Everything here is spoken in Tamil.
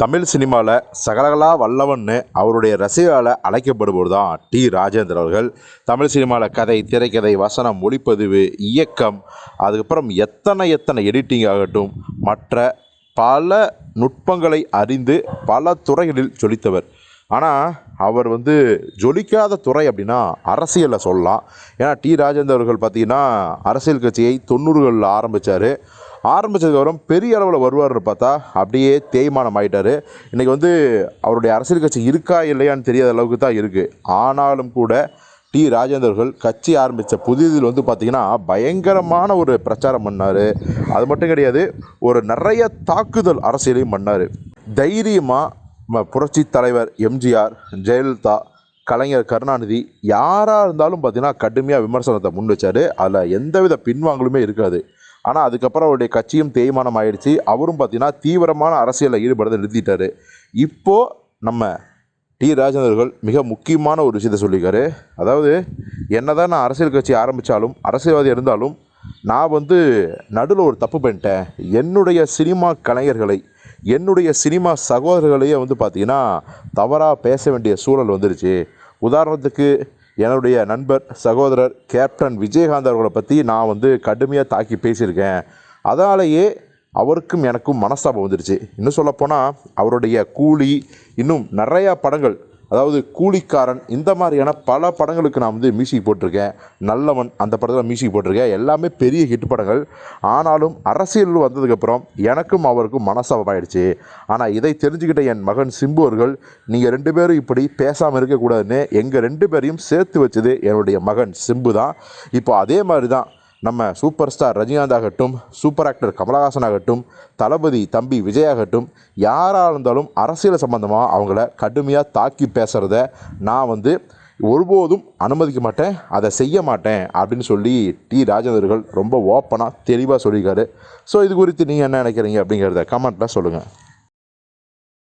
தமிழ் சினிமாவில் சகலகலா வல்லவன்னு அவருடைய ரசிகரால் அழைக்கப்படுபவர் தான் டி. ராஜேந்திர அவர்கள். தமிழ் சினிமாவில் கதை திரைக்கதை வசனம் ஒளிப்பதிவு இயக்கம் அதுக்கப்புறம் எத்தனை எத்தனை எடிட்டிங் ஆகட்டும் மற்ற பல நுட்பங்களை அறிந்து பல துறைகளில் ஜொலித்தவர். ஆனால் அவர் வந்து ஜொலிக்காத துறை அப்படின்னா அரசியலில் சொல்லலாம். ஏன்னா டி. ராஜேந்தர் அவர்கள் பார்த்தீங்கன்னா அரசியல் கட்சியை தொண்ணூறுகளில் ஆரம்பித்தார் ஆரம்பித்ததுக்கப்புறம் பெரிய அளவில் வருவார்னு பார்த்தா அப்படியே தேய்மானம் ஆயிட்டார். இன்றைக்கி வந்து அவருடைய அரசியல் கட்சி இருக்கா இல்லையான்னு தெரியாத அளவுக்கு தான் இருக்குது ஆனாலும் கூட டி. ராஜேந்தர்கள் கட்சி ஆரம்பித்த புதிதில் வந்து பார்த்திங்கன்னா பயங்கரமான ஒரு பிரச்சாரம் பண்ணார். அது மட்டும் கிடையாது ஒரு நிறைய தாக்குதல் அரசியலையும் பண்ணார். தைரியமாக புரட்சி தலைவர் எம்ஜிஆர் ஜெயலலிதா கலைஞர் கருணாநிதி யாராக இருந்தாலும் பார்த்தீங்கன்னா கடுமையாக விமர்சனத்தை முன் வச்சார். அதில் எந்தவித பின்வாங்கலுமே இருக்காது. ஆனால் அதுக்கப்புறம் அவருடைய கட்சியும் தேய்மானம் ஆயிடுச்சு. அவரும் பார்த்தீங்கன்னா தீவிரமான அரசியலில் ஈடுபடுறதை நிறுத்திட்டாரு. இப்போது நம்ம டி. ராஜேந்தர்கள் மிக முக்கியமான ஒரு விஷயத்தை சொல்லியிருக்காரு. அதாவது என்னதான் நான் அரசியல் கட்சி ஆரம்பித்தாலும் அரசியல்வாதி இருந்தாலும் நான் வந்து நடுவில் ஒரு தப்பு பண்ணிட்டேன். என்னுடைய சினிமா கலைஞர்களை என்னுடைய சினிமா சகோதரர்களையே வந்து பார்த்திங்கன்னா தவறாக பேச வேண்டிய சூழல் வந்துருச்சு. உதாரணத்துக்கு என்னுடைய நண்பர் சகோதரர் கேப்டன் விஜயகாந்த் அவர்களை பற்றி நான் வந்து கடுமையாக தாக்கி பேசியிருக்கேன். அதனாலேயே அவருக்கும் எனக்கும் மனஸ்தாபம் வந்துருச்சு. இன்னும் சொல்லப்போனால் அவருடைய கூலி இன்னும் நிறையா படங்கள் அதாவது கூலிக்காரன் இந்த மாதிரியான பல படங்களுக்கு நான் வந்து மியூசிக் போட்டிருக்கேன். நல்லவன் அந்த படத்தில் மியூசிக் போட்டிருக்கேன். எல்லாமே பெரிய ஹிட் படங்கள். ஆனாலும் அரசியல் வந்ததுக்கப்புறம் எனக்கும் அவருக்கும் மனஸ்தாபம் ஆயிடுச்சு ஆனால் இதை தெரிஞ்சுக்கிட்ட என் மகன் சிம்பு அவர்கள் நீங்கள் ரெண்டு பேரும் இப்படி பேசாமல் இருக்கக்கூடாதுன்னு எங்கள் ரெண்டு பேரையும் சேர்த்து வச்சது என்னுடைய மகன் சிம்பு தான். இப்போ அதே மாதிரி தான் நம்ம சூப்பர் ஸ்டார் ரஜினிகாந்த் ஆகட்டும் சூப்பர் ஆக்டர் கமலஹாசன் ஆகட்டும் தளபதி தம்பி விஜய் ஆகட்டும் யாராக இருந்தாலும் அரசியல் சம்மந்தமாக அவங்கள கடுமையாக தாக்கி பேசுகிறத நான் வந்து ஒருபோதும் அனுமதிக்க மாட்டேன் அதை செய்ய மாட்டேன் அப்படின்னு சொல்லி டி ராஜேந்தர்கள் ரொம்ப ஓப்பனாக தெளிவாக சொல்லியிருக்காரு. ஸோ இது குறித்து நீங்கள் என்ன நினைக்கிறீங்க அப்படிங்கிறத கமெண்ட்டில் சொல்லுங்கள்